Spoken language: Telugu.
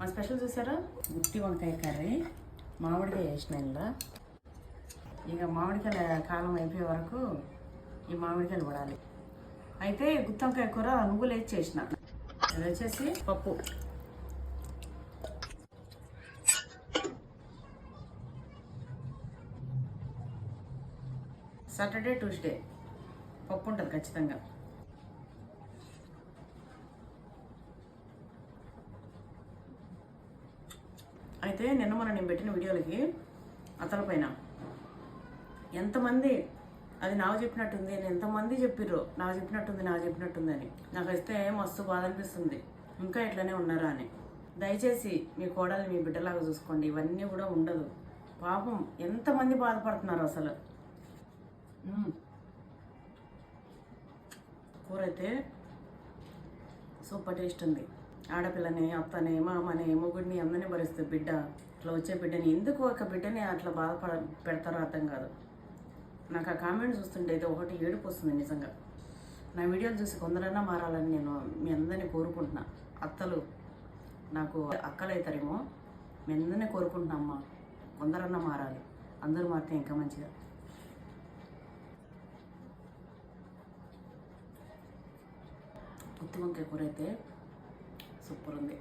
మా స్పెషల్ చూసారా? గుట్టి వంకాయ కర్రీ మామిడికాయ వేసిన ఇందులో ఇక మామిడికాయల కాలం అయిపోయే వరకు ఈ మామిడికాయలు పడాలి. అయితే గుత్తి వంకాయ కూర నువ్వులు వేసి చేసిన. అది వచ్చేసి పప్పు. Saturday Tuesday. పప్పు ఉంటుంది ఖచ్చితంగా. అయితే నిన్న మొన్న నేను పెట్టిన వీడియోలకి అతల పైన. ఎంతమంది అది నాకు చెప్పినట్టుంది నేను ఎంతమంది చెప్పిర్రు నాకు చెప్పినట్టుంది నాకు చెప్పినట్టుంది అని. నాకు అయితే మస్తు బాధ అనిపిస్తుంది. ఇంకా ఇట్లనే ఉన్నారా అని. దయచేసి మీ కోడలు మీ బిడ్డలాగా చూసుకోండి. ఇవన్నీ కూడా ఉండదు. పాపం ఎంతమంది బాధపడుతున్నారు అసలు. కూర అయితే సూపర్ టేస్ట్ ఉంది. ఆడపిల్లని అత్తని మామని మొగుడిని అందరినీ భరిస్తుంది బిడ్డ అట్లా వచ్చే బిడ్డని ఎందుకు ఒక బిడ్డని అట్లా బాధపడ పెడతారో అర్థం కాదు. నాకు ఆ కామెంట్ చూస్తుంటే అయితే ఒకటి ఏడుపు వస్తుంది నిజంగా. నా వీడియోలు చూసి కొందరైనా మారాలని నేను మీ అందరినీ కోరుకుంటున్నా. అత్తలు నాకు అక్కలు అవుతారేమో మీ అందరినీ కోరుకుంటున్నా అమ్మ. కొందరన్నా మారాలి. అందరూ మారితే ఇంకా మంచిగా. గుత్తి వంకాయ కూర అయితే సూపర్ ఉంది.